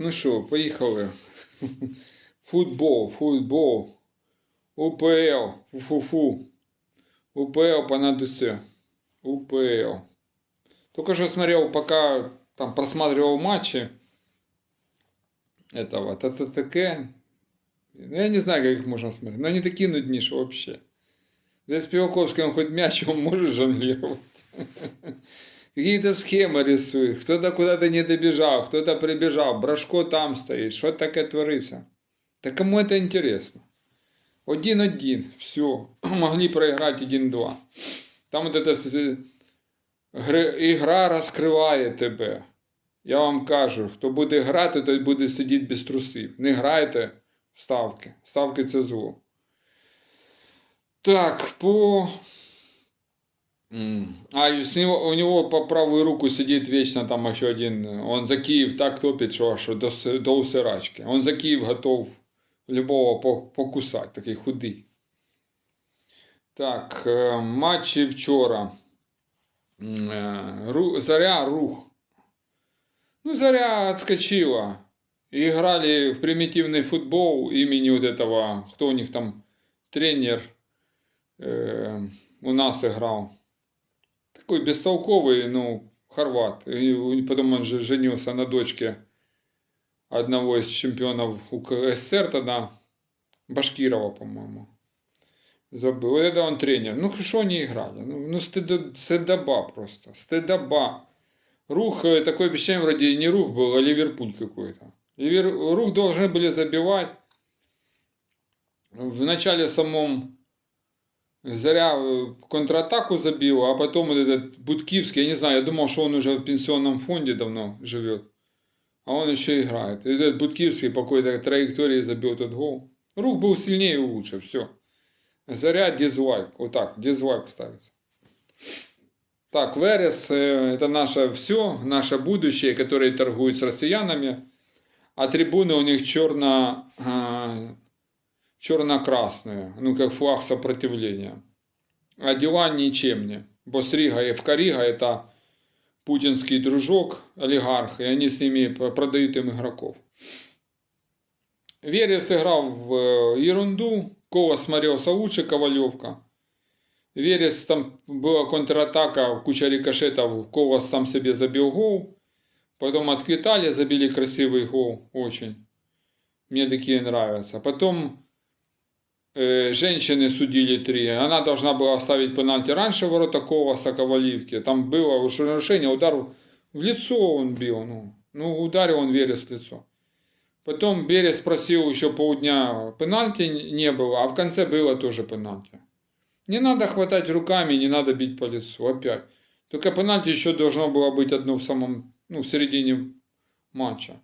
ну що, поїхали. Футбол, футбол. УПЛ, фу-фу-фу. УПЛ понад. УПЛ. Только что смотрел, пока там просматривал матчи этого ТТТК. Ну, Я не знаю, как их можно смотреть. Но они такие нуднишь вообще. Да с он хоть мячом может жонглировать. Какие-то схемы рисует. Кто-то куда-то не добежал, кто-то прибежал. Брашко там стоит. Что таке творится? Да кому это интересно? Один-один. Все. Могли проиграть 1-2. Там вот эта с- гри- ігра розкриває тебе. Я вам кажу, хто буде грати, той буде сидіти без трусів. Не грайте в ставки. Ставки це зло. Так, по. М, А, и с него, у него по правую руку сидит вечно там еще один. Он за Киев так топит, что аж до, с- до усирачки. Он за Киев готов любого по- покусать, такий худий. Так, е, матчі вчора. М, е, Ру- Заря рух. Ну, Заря отскочила. И играли в примитивный футбол имени вот этого, кто у них там тренер э, у нас играл. Такой бестолковый, ну, хорват. И потом он же женился на дочке одного из чемпионов УКСР тогда, Башкирова, по-моему. Забыл. Вот это он тренер. Ну, что они играли? Ну, ну стыдо- стыдоба просто. Стыдоба. Рух, э, такое впечатление вроде не Рух был, а Ливерпуль какой-то. Ливер... Рух должны были забивать. В начале самом Заря э, контратаку забил, а потом вот этот Будкивский, я не знаю, я думал, что он уже в пенсионном фонде давно живет. А он еще играет. И этот Будкивский по какой-то траектории забил этот гол. Рух был сильнее и лучше, все. Заря дизлайк. Вот так, дизлайк ставится. Так, Верес, э, это наше все, наше будущее, которые торгуют с россиянами. А трибуны у них черно, а, черно-красные, ну как флаг сопротивления. А дела ничем не. Босрига и Вкарига это путинский дружок, олигарх, и они с ними продают им игроков. Верес играл в э, ерунду, Кова смотрелся лучше Ковалевка. Верес там была контратака, куча рикошетов, Ковас сам себе забил гол. Потом отквитали, забили красивый гол, очень. Мне такие нравятся. Потом женщины судили три. Она должна была ставить пенальти раньше ворота Коваса Коваливки. Там было уж нарушение, удар в лицо он бил. Ну, ну ударил он Верес в лицо. Потом Берес просил еще полдня пенальти не было, а в конце было тоже пенальти. Не надо хватать руками, не надо бить по лицу, опять. Только пенальти еще должно было быть одно в самом, ну, в середине матча.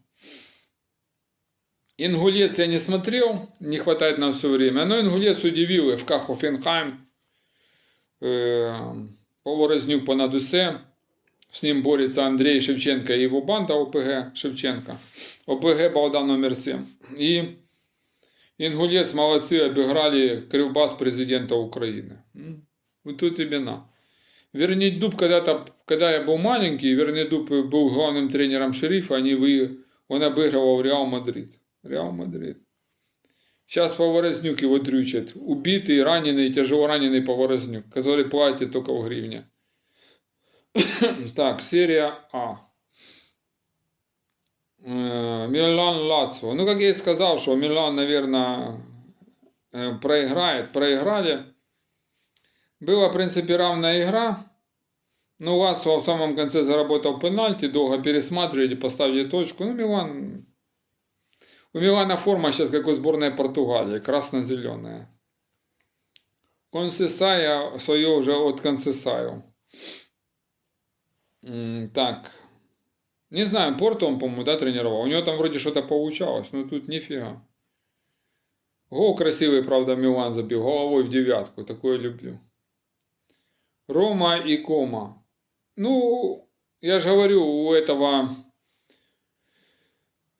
Ингулец я не смотрел, не хватает на все время. Но Ингулец удивил ФК Хофенхайм. Э, Поворознюк понад усе. С ним борется Андрей Шевченко и его банда ОПГ Шевченко. ОПГ балда номер 7. И Ингулец молодцы обыграли Кривбас президента Украины. М, Вот тут тебе на. Вернидуб когда-то, когда я был маленький, Вернидуб был главным тренером шерифа, они вы, он обыгрывал Реал Мадрид. Реал Мадрид. Сейчас Поворознюк его дрючат. Убитый, раненый, тяжело раненый Поворознюк, который платит только в гривне. Так, серия А. Милан Лацо. Ну, как я и сказал, что Милан, наверное, проиграет. Проиграли. Была, в принципе, равная игра. Ну, Лацо в самом конце заработал пенальти, долго пересматривали, поставили точку. Ну, Милан... У Милана форма сейчас как у сборной Португалии, красно-зеленая. Консесая свое уже от Консесаю. Так. Не знаю, Порту он, по-моему, да, тренировал. У него там вроде что-то получалось, но тут нифига. Гол красивый, правда, Милан забил. Головой в девятку. Такое люблю. Рома и Кома. Ну, я же говорю, у этого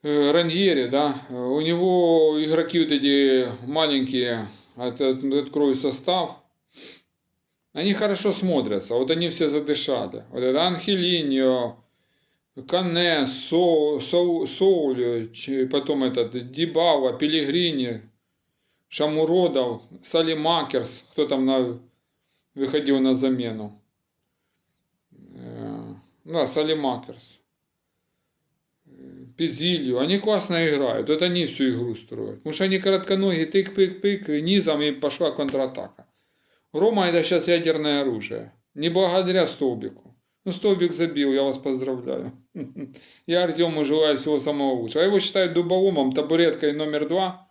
Раньери, да, э, у него игроки вот эти маленькие, от- от- открою состав, они хорошо смотрятся. Вот они все задышали. Вот это Анхелиньо, Кане, Со, Со, Соуль, ч- потом этот, Дибава, Пелигрини, Шамуродов, Салимакерс, кто там на, выходил на замену. Э, Да, Салимакерс. Пизилью. Они классно играют. Вот они всю игру строят. Потому что они коротконогие, тык-пык-пык, низом и пошла контратака. Рома это сейчас ядерное оружие. Не благодаря Столбику. Ну, Столбик забил, я вас поздравляю. Я Артему желаю всего самого лучшего. А его считают дуболомом, табуреткой номер два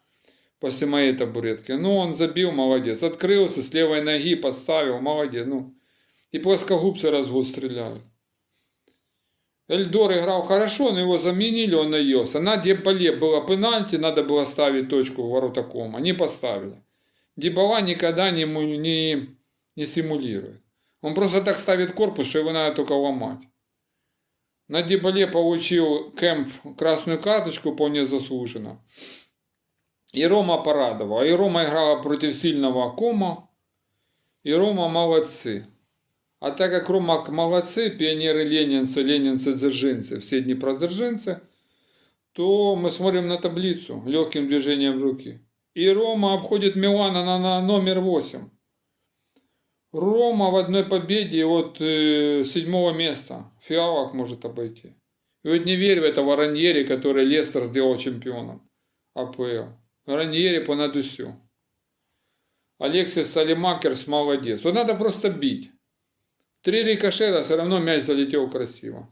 после моей табуретки. Ну, он забил, молодец. Открылся, с левой ноги подставил, молодец. Ну, и плоскогубцы развод стреляют. Эльдор играл хорошо, но его заменили, он наелся. На Дебале было пенальти, надо было ставить точку в ворота кома. Не поставили. Дебала никогда не, не, не симулирует. Он просто так ставит корпус, что его надо только ломать. На Дебале получил Кэмп красную карточку вполне заслуженно. И Рома порадовал. И Рома играла против сильного Кома. И Рома молодцы. А так как Рома молодцы, пионеры ленинцы, ленинцы, дзержинцы, все днепродзержинцы, то мы смотрим на таблицу легким движением руки. И Рома обходит Милана на, на номер 8. Рома в одной победе от э, седьмого места. Фиалок может обойти. И вот не верь в этого Раньери, который Лестер сделал чемпионом АПЛ. Раньери понад усю. Алексис Салимакерс молодец. Вот надо просто бить. Три рикошета, все равно мяч залетел красиво.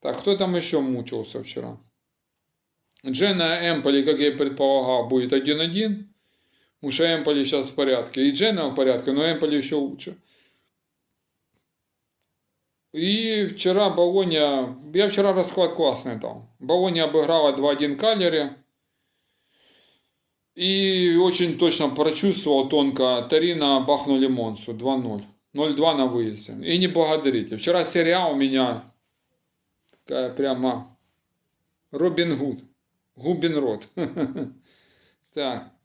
Так, кто там еще мучился вчера? Джена Эмполи, как я и предполагал, будет 1-1. Потому что Эмполи сейчас в порядке. И Джена в порядке, но Эмполи еще лучше. И вчера Болония... Я вчера расклад классный дал. Болония обыграла 2-1 Калери. И очень точно прочувствовал тонко. Тарина бахнули Монсу 2-0. 0-2 на выезде. И не благодарите. Вчера серия у меня такая прямо Робин Гуд. Губин Рот. Так.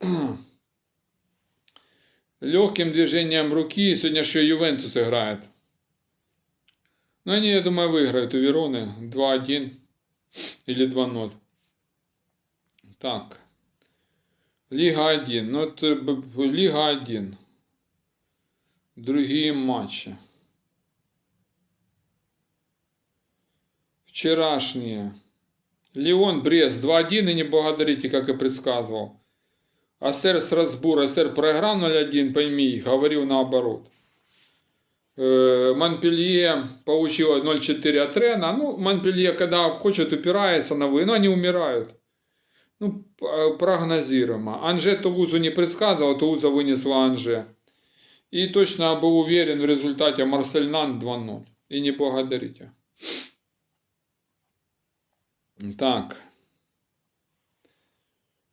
Легким движением руки. Сегодня еще Ювентус играет. Но они, я думаю, выиграют у Вероны 2-1 или 2-0. Так. Лига 1. Ну, это Лига 1. Другие матчи. Вчерашние. Леон, Брест 2-1 и не благодарите, как и предсказывал. Астер Страсбур, Астер проиграл 0-1, пойми говорил наоборот. Монпелье получила 0-4 от Рена. Ну, Монпелье, когда хочет, упирается на вы, но они умирают. Ну, прогнозируемо. Анже Тулузу не предсказывал, Тулуза вынесла Анже. И точно был уверен в результате Марсель Нан 2-0. И не благодарите. Так.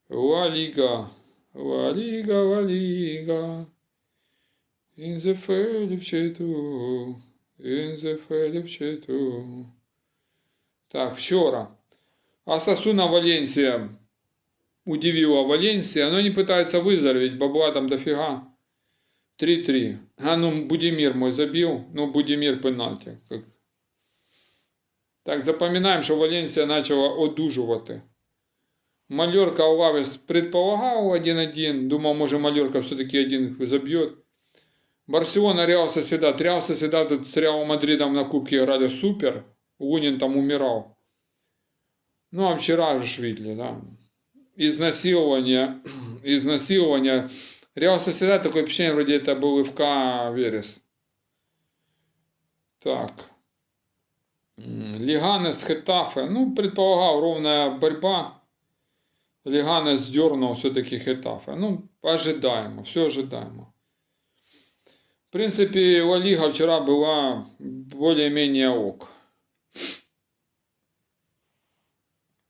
Ла Лига. Ла Лига, Ла Лига. In the Фелівчету. In the Фелівчету. Так, вчора. Асасуна Валенсия удивила Валенсия, но они пытаются выздороветь, бабла там дофига. 3-3. А ну, Будимир мой забил, ну, Будимир пенальти. Так, запам'ятаємо, що Валенсія почала одужувати. Мальорка Алавес предполагав 1-1. Думав, може Мальорка все-таки один забьет. Барселона, Реал Соседат. Реал Соседат с Реал Мадридом на Кубке играли супер. Лунин там умирал. Ну, а вчера же видели, да. Изнасилование. Изнасилование. Реал Соседат, такое впечатление, вроде это был ФК Верес. Так. Лиганес Хетафе. Ну, предполагал, ровная борьба. Лиганес дернул все-таки Хетафе. Ну, ожидаемо, все ожидаемо. В принципе, Ла Лига вчера была более-менее ок.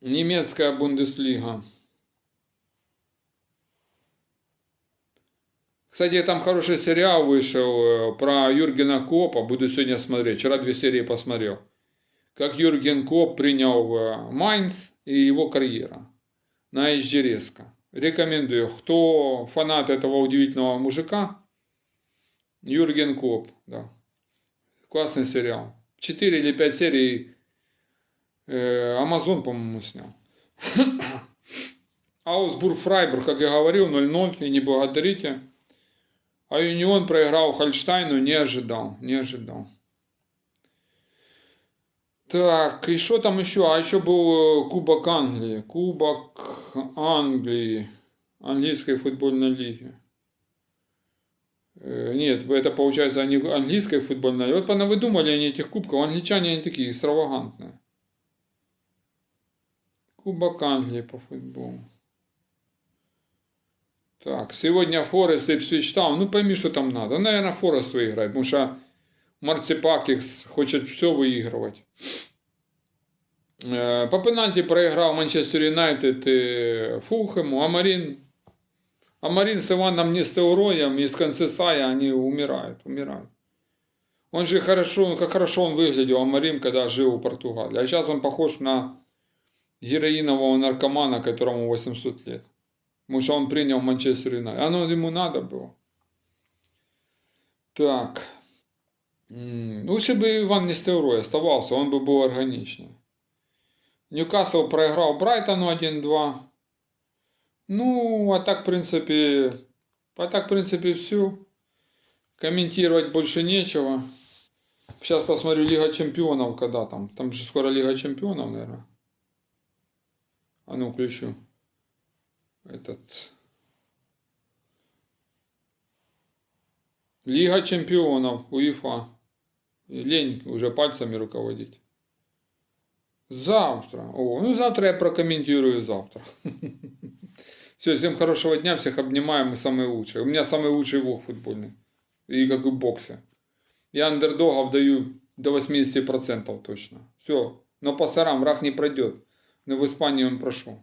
Немецкая Бундеслига. Кстати, там хороший сериал вышел э, про Юргена Копа. Буду сегодня смотреть. Вчера две серии посмотрел. Как Юрген Коп принял э, Майнц и его карьера на HD резко. Рекомендую. Кто фанат этого удивительного мужика, Юрген Коп, да. Классный сериал. 4 или 5 серий Э, Амазон, по-моему, снял. Аусбург Фрайбург, как я говорил, 0-0, и не благодарите. А Юнион проиграл Хольштайну, не ожидал, не ожидал. Так, и что там еще? А еще был э, Кубок Англии. Кубок Англии. Английской футбольной лиги. Э, Нет, это получается они английской футбольной лиги. Вот понавыдумали они этих кубков. Англичане они такие экстравагантные. Кубок Англии по футболу. Так, сегодня Форест и Ипсвич Таун. Ну, пойми, что там надо. Наверное, Форест выиграет, потому что Марципакис хочет все выигрывать. Э, По пенальти проиграл Манчестер Юнайтед и Фулхему, а Марин, а Марин с Иваном Нестеуроем из Консесая, они умирают, умирают. Он же хорошо, как хорошо он выглядел, а Марин, когда жил в Португалии. А сейчас он похож на героинового наркомана, которому 800 лет. Потому что он принял Манчестер Юнайтед. Оно ему надо было. Так. Лучше бы Иван Нестерой оставался, он бы был органичнее. Ньюкасл проиграл Брайтону 1-2. Ну, а так, в принципе, а так, в принципе, все. Комментировать больше нечего. Сейчас посмотрю Лига Чемпионов, когда там. Там же скоро Лига Чемпионов, наверное. А ну, включу. Этот. Лига Чемпионов, УЕФА. Лень уже пальцами руководить. Завтра. О, ну завтра я прокомментирую завтра. Все, всем хорошего дня, всех обнимаем, мы самые лучшие. У меня самый лучший вог футбольный. И как и в боксе. Я андердогов даю до 80% точно. Все. Но по сарам враг не пройдет. Но в Испании он прошел.